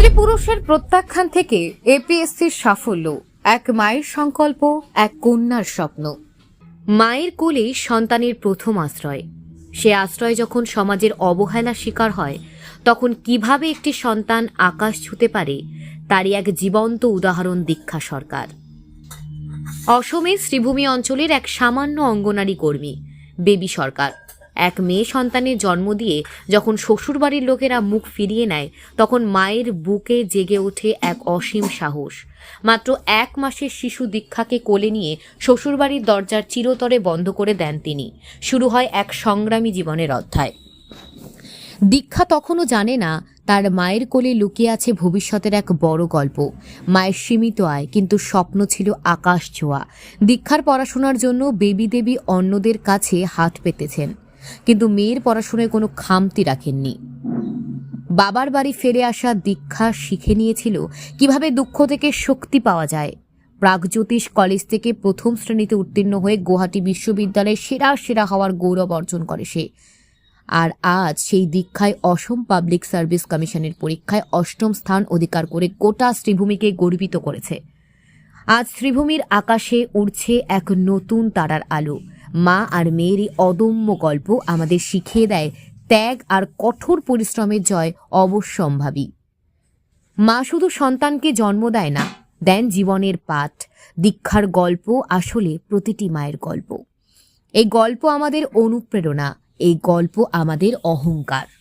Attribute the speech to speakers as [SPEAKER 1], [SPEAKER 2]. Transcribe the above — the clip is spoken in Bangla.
[SPEAKER 1] স্ত্রী পুরুষের প্রত্যাখ্যান থেকে এপিএসসির সাফল্য, এক মায়ের সংকল্প, এক কন্যার স্বপ্ন। মায়ের কোলেই সন্তানের প্রথম আশ্রয়। সে আশ্রয় যখন সমাজের অবহেলার শিকার হয়, তখন কীভাবে একটি সন্তান আকাশ ছুতে পারে, তারই এক জীবন্ত উদাহরণ দীক্ষা সরকার। অসমের শ্রীভূমি অঞ্চলের এক সামান্য অঙ্গনারী কর্মী, বেবি সরকার। এক মেয়ে সন্তানের জন্ম দিয়ে যখন শ্বশুরবাড়ির লোকেরা মুখ ফিরিয়ে নেয়, তখন মায়ের বুকে জেগে ওঠে এক অসীম সাহস। মাত্র এক মাসের শিশু দীক্ষাকে কোলে নিয়ে শ্বশুরবাড়ির দরজার চিরতরে বন্ধ করে দেন তিনি। শুরু হয় এক সংগ্রামী জীবনের অধ্যায়। দীক্ষা তখনও জানে না তার মায়ের কোলে লুকিয়ে আছে ভবিষ্যতের এক বড় গল্প। মায়ের সীমিত আয়, কিন্তু স্বপ্ন ছিল আকাশ ছোঁয়া। দীক্ষার পড়াশোনার জন্য বেবি দেবী অন্যদের কাছে হাত পেতেছেন। কিন্তু মেয়ের পড়াশোনায় কোনো খামতি রাখেননি। বাবার বাড়ি ফিরে আসা দীক্ষা শিখে নিয়েছিল। কীভাবে দুঃখ থেকে শক্তি পাওয়া যায়? প্রাগজ্যোতিষ কলেজ থেকে প্রথম শ্রেণীতে উত্তীর্ণ হয়ে গুয়াহাটি বিশ্ববিদ্যালয়ে সেরা সেরা হওয়ার গৌরব অর্জন করে সে। আর আজ সেই দীক্ষায় অসম পাবলিক সার্ভিস কমিশনের পরীক্ষায় অষ্টম স্থান অধিকার করে গোটা শ্রীভূমিকে গর্বিত করেছে। আজ শ্রীভূমির আকাশে উড়ছে এক নতুন তারার আলো। মা আর মেয়েরই অদম্য গল্প আমাদের শিখিয়ে দেয়, ত্যাগ আর কঠোর পরিশ্রমের জয় অবশ্যম্ভাবী। মা শুধু সন্তানকে জন্ম দেয় না, দেন জীবনের পাঠ, দীক্ষার গল্প, আসলে প্রতিটি মায়ের গল্প। এই গল্প আমাদের অনুপ্রেরণা, এই গল্প আমাদের অহংকার।